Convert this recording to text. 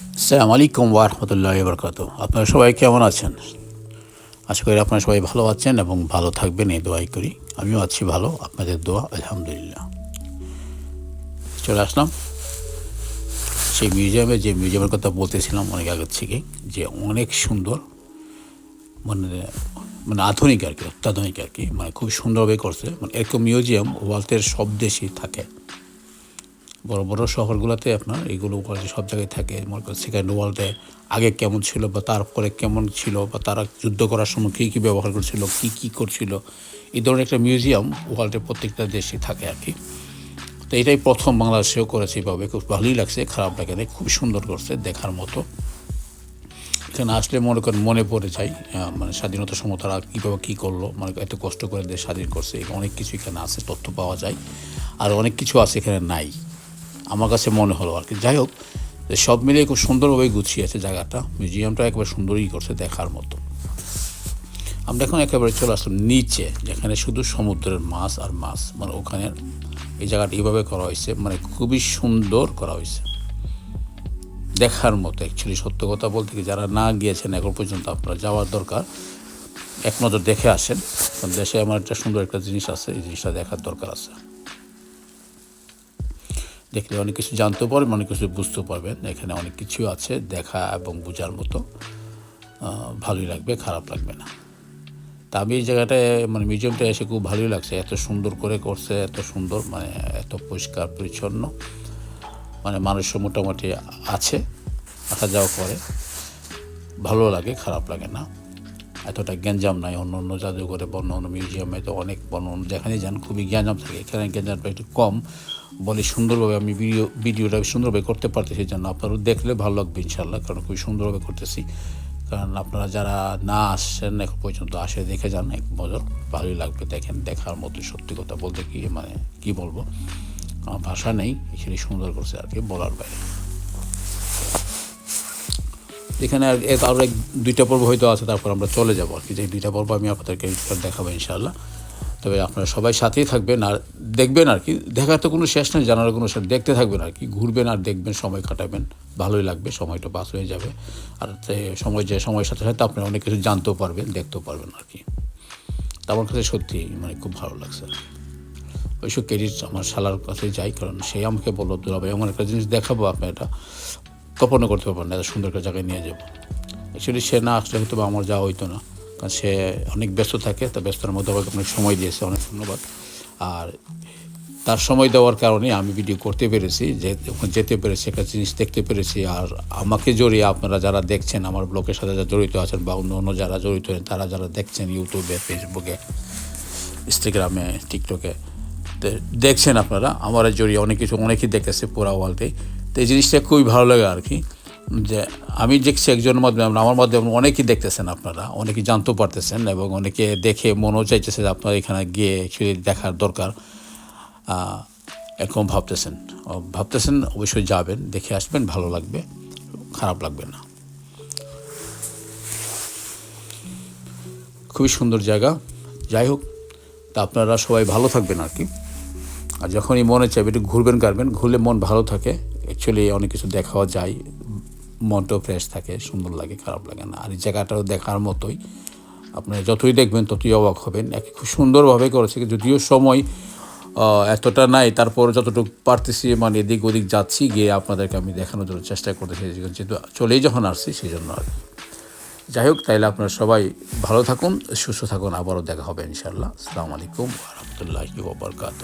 আসসালামু আলাইকুম ওয়ারহমতুল্লাহ বরকাত আপনারা সবাই কেমন আছেন? আশা করি আপনারা সবাই ভালো আছেন এবং ভালো থাকবেন, এই দোয়াই করি। আমিও আছি ভালো, আপনাদের দোয়া, আলহামদুলিল্লাহ। চলে আসলাম। সেই মিউজিয়ামে যে মিউজিয়ামের কথা বলতেছিলাম অনেক আগের থেকে, যে অনেক সুন্দর মানে মানে আধুনিক আর কি, অত্যাধুনিক আর কি মানে খুব সুন্দরভাবে করছে। মানে এরকম মিউজিয়াম ওয়ার্ল্ডের সব দেশেই থাকে। বড় বড় শহরগুলোতে আপনার এগুলো সব জায়গায় থাকে। মনে করেন সেকেন্ড ওয়ার্ল্ডে আগে কেমন ছিল বা তারপরে কেমন ছিল বা তারা যুদ্ধ করার সময় কী কী ব্যবহার করছিল, কী কী করছিল, এই ধরনের একটা মিউজিয়াম ওয়ার্ল্ডের প্রত্যেকটা দেশে থাকে আর কি। তো এটাই প্রথম বাংলাদেশেও করেছে এভাবে। খুব ভালোই লাগছে, খারাপ লাগে না খুব সুন্দর করছে দেখার মতো। এখানে আসলে মনে করেন মনে পড়ে যায় মানে স্বাধীনতা সময় তারা কীভাবে কী করল মানে এত কষ্ট করে দেশ স্বাধীন করছে, অনেক কিছু এখানে আছে, তথ্য পাওয়া যায়, আর অনেক কিছু আছে এখানে নাই। আমার কাছে মনে হলো আর কি। যাই হোক সব মিলিয়ে খুব সুন্দরভাবে গুছিয়েছে জায়গাটা। মিউজিয়ামটা একেবারে সুন্দরই করছে দেখার মতো। আমরা এখন একেবারে চলে আসলাম নিচে, যেখানে শুধু সমুদ্রের মাছ আর মাছ মানে ওখানে এই জায়গাটা এইভাবে করা হয়েছে মানে খুবই সুন্দর করা হয়েছে। দেখার মতো অ্যাকচুয়ালি সত্য কথা বলতে কি, যারা না গিয়েছেন এখন পর্যন্ত আপনারা যাওয়ার দরকার, এক নজর দেখে আসেন। কারণ দেশে আমার একটা সুন্দর একটা জিনিস আছে, এই জিনিসটা দেখার দরকার আছে। দেখলে অনেক কিছু জানতে পারবেন, অনেক কিছু বুঝতে পারবেন। এখানে অনেক কিছু আছে দেখা এবং বোঝার মতো। ভালোই লাগবে, খারাপ লাগবে না। তা আমি এই জায়গাটায় মানে মিউজিয়ামটা এসে খুব ভালোই লাগছে। এত সুন্দর করে করছে, এত সুন্দর মানে এত পরিষ্কার, পরিচ্ছন্ন। মানে মানুষও মোটামুটি আছে, আসা যাওয়া করে। ভালো লাগে, খারাপ লাগে না। এতটা গ্যাঞ্জাম নাই, অন্য অন্য জাদুঘরে বা অন্য মিউজিয়ামে তো অনেক অন্য অন্য যেখানে যান খুবই গ্যাঞ্জাম থাকে। এখানে গ্যাঞ্জামটা একটু কম, বলে সুন্দরভাবে আমি ভিডিও, ভিডিওটা সুন্দরভাবে করতে পারতেছি জন্য আপনারও দেখলে ভালো লাগবে ইনশাল্লাহ কারণ খুবই সুন্দরভাবে করতেছি। কারণ আপনারা যারা না আসছেন এখন পর্যন্ত, আসে দেখে যান এক নজর, ভালোই লাগবে দেখেন, দেখার মতো সত্যি কথা বলতে কি মানে কি বলব? ভাষা নেই, এখানে সুন্দর করছে আর কি বলার বাইরে। এখানে আর আরও এক দুইটা পর্ব হয়তো আছে, তারপর আমরা চলে যাব আর কি। যে দুইটা পর্ব আমি আপনাদেরকে দেখাবো ইনশাআল্লাহ। তবে আপনারা সবাই সাথেই থাকবেন আর দেখবেন আর কি। দেখার তো কোনো শেষ নেই, জানার কোনো শেষ দেখতে থাকবেন আর কি। ঘুরবেন আর দেখবেন, সময় কাটাবেন। ভালোই লাগবে, সময়টা পাস হয়ে যাবে। আর সময় যে সময়ের সাথে সাথে আপনারা অনেক কিছু জানতেও পারবেন, দেখতেও পারবেন আর কি। তা আমার কাছে সত্যি মানে খুব ভালো লাগছে। ওইসব ক্রেডিট আমার শালার কাছে যাই, কারণ সে আমাকে বলল, দুলাভাই, এমন একটা জিনিস দেখাবো আপনি এটা। কল্পনা করতে পারবেন না, এত সুন্দর একটা জায়গায় নিয়ে যাব। অ্যাকচুয়ালি সে না আসলে হয়তো আমার যাওয়া হইতো না, কারণ সে অনেক ব্যস্ত থাকে, তা ব্যস্ততার মধ্যে আমাকে অনেক সময় দিয়েছে, অনেক ধন্যবাদ। আর তার সময় দেওয়ার কারণে আমি ভিডিও করতে পেরেছি, যে যেতে পেরেছি, একটা জিনিস দেখতে পেরেছি। আর আমাকে জড়িয়ে আপনারা যারা দেখছেন, আমার ব্লগের সাথে যারা জড়িত আছেন বা অন্য অন্য যারা জড়িত তারা যারা দেখছেন ইউটিউবে ফেসবুকে ইনস্টাগ্রামে টিকটকে দেখছেন আপনারা, আমার জড়িয়ে অনেক কিছু অনেকেই দেখেছে পুরা ওয়ার্ল্ডে তো এই জিনিসটা খুবই ভালো লাগে আর কি, যে আমি দেখছি একজনের মাধ্যমে আমার মাধ্যমে অনেকেই দেখতেছেন আপনারা অনেকেই জানতেও পারতেছেন এবং অনেকে দেখে মনও চাইতেছে যে আপনারা এখানে গিয়ে অ্যাকচুয়ালি দেখার দরকার। এরকম ভাবতেছেন। ভাবতেছেন অবশ্যই যাবেন, দেখে আসবেন, ভালো লাগবে, খারাপ লাগবে না। খুবই সুন্দর জায়গা। যাই হোক, তা আপনারা সবাই ভালো থাকবেন আর কি। আর যখনই মনে চাইবে, একটু ঘুরবেন গারবেন ঘুরলে মন ভালো থাকে। অ্যাকচুয়ালি অনেক কিছু দেখাও যায়। মনটাও ফ্রেশ থাকে, সুন্দর লাগে, খারাপ লাগে না। আর এই জায়গাটাও দেখার মতোই। আপনি যতই দেখবেন, ততই অবাক হবেন। এক খুব সুন্দরভাবে করেছে, যদিও সময় এতটা নাই। তারপর যতটুকু পারতেছি মানে এদিক ওদিক যাচ্ছি, গিয়ে আপনাদেরকে আমি দেখানোর জন্য চেষ্টা করতে করতেছি যেহেতু চলেই যখন আসছি সেই জন্য আর। যাই হোক, তাইলে আপনারা সবাই ভালো থাকুন, সুস্থ থাকুন। আবারও দেখা হবে ইনশাল্লাহ আসসালামু আলাইকুম রহমতুল্লাহি ওবরকাত